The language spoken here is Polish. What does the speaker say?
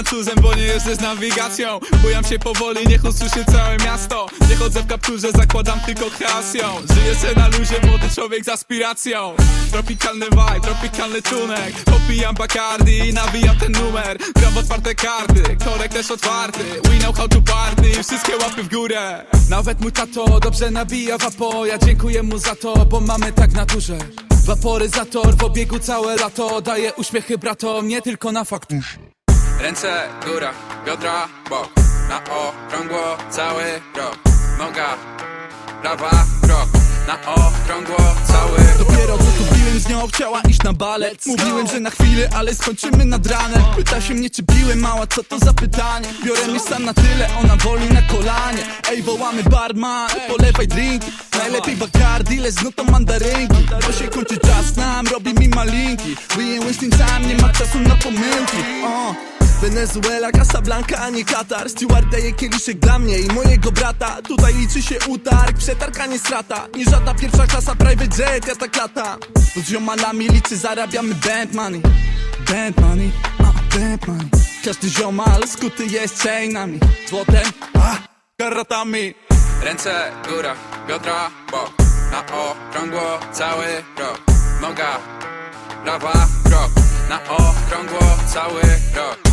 Francuzem, bo nie jeżdżę z nawigacją. Bujam się powoli, niech usłyszy całe miasto. Nie chodzę w kapturze, zakładam tylko kreacją Żyję se na luzie, młody człowiek z aspiracją. Tropikalny vibe, tropikalny tunek. Popijam Bacardi i nawijam ten numer. Gram otwarte karty, korek też otwarty. We know how to party, wszystkie łapy w górę. Nawet mój tato dobrze nabija wapo. Ja dziękuję mu za to, bo mamy tak naturze. Waporyzator w obiegu całe lato. Daje uśmiechy bratom, nie tylko na fakturze Ręce, góra, biodra, bok. Na okrągło cały rok. Noga, prawa, krok. Na okrągło cały rok. Dopiero co tu biłem z nią, chciała iść na balet. Mówiłem, że na chwilę, ale skończymy nad ranem. Pyta się mnie, czy biłem, mała, co to za pytanie? Biorę miejsca na tyle, ona woli na kolanie. Ej, wołamy barman, polewaj drinki. Najlepiej Bacardi, lecz no to mandarynki. To się kończy czas nam, robi mi malinki. Wyję Winston sam, nie ma czasu na pomyłki. O. Wenezuela, Casablanca, a nie Katar. Steward daje kieliszek dla mnie i mojego brata. Tutaj liczy się utarg, przetarg, nie strata. Nie żadna pierwsza klasa, private jet, jata klata. Z ziomalami liczy, zarabiamy band money. Band money, a band money. Każdy ziomal skuty jest chainami. Złotem, a karatami. Ręce, góra, biodra, bok Na okrągło cały rok. Noga, prawa, krok. Na okrągło cały rok